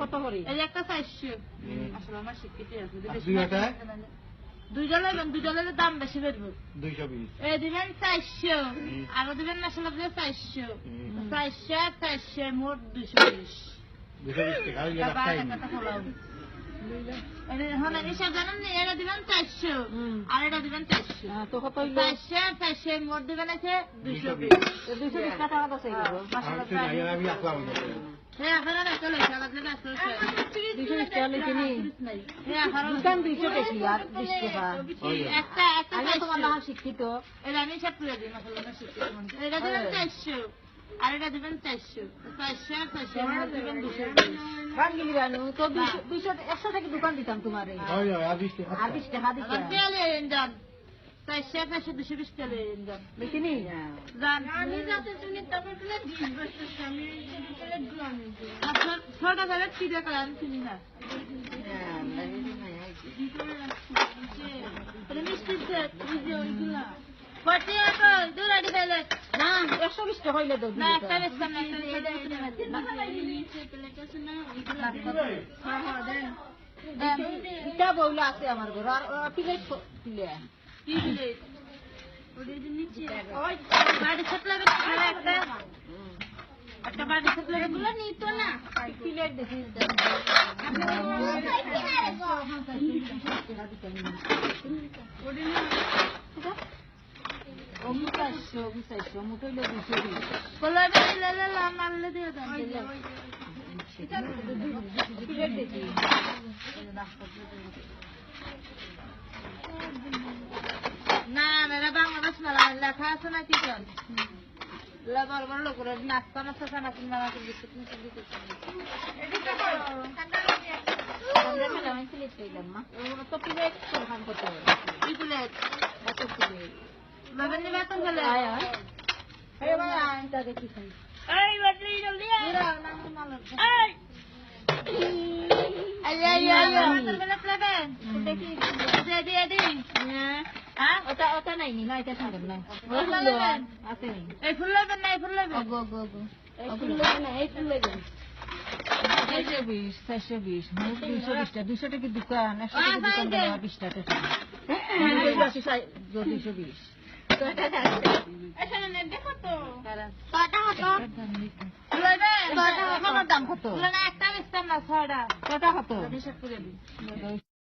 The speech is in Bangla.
কত করে? এই একটা চারশো আসলে আমার শিক্ষিত আছে দুইটা? দুইটা দুইটা লইলে দাম বেশি বেরবো দুইশো বিশ। এই দিবেন চারশো। আরও দিবেন না চারশো চারশো চারশো মোট। দুইশো বিশ। দুইশো বিশ টাকা হ্যাঁ শিক্ষিত। এটা আমি সব তুলে দিই এটা দিবেন চারশো। আর এটা দিবেন চারশো। চারশো আর চারশো মোট দিবেন দুশো। বাঙ্গিলি বানু তো দুইশো দুইশো একশো টাকা দোকান দিতাম তোমার। আর বিশ টাকা। আর বিশ টাকা দিতাম তেলে যান চারশো চারশো দুশো বিশ তেলে যান বেশি নি আমি যাতে শুনি তারপর তুলে দিই ছোট করে চিড়ে করে আমি চিনি না মিষ্টি যে এই যে ওইগুলা। কটি আছে দূর আড়ি ফেলে না একশো বিশ টাকা হইলে না একটা বেশতাম না একটা এটা বইলা আছে আমার ঘর আর একটা। বাড়ি ছাতলা গুলো নিত না। প্লেট দেখি ও দেখি না বাংলাদেশ মেলা লেখা আছে না কি বড় বড় লোকের নাস্তা নাস্তা খানা কিনবা না মা তো সরকার করতে হবে কি প্লেট এত প্লেট বাবা নিবা তো বলে আয় আয় এই ভাই আইনটা দেখি খাই এই বাটি জলদি আয় এই। আয় আয় আয় মাতার বেলা প্লেবেন দেখি দে দে দে হ্যাঁ। চারশো বিশ চারশো বিশ মোট বিশটা। দুইশো টাকা দোকান? একশো টাকা দোকান বিশ টাকা দুইশো বিশ। দাম কত একটা বেচতাম না ছয়টা। কটা কত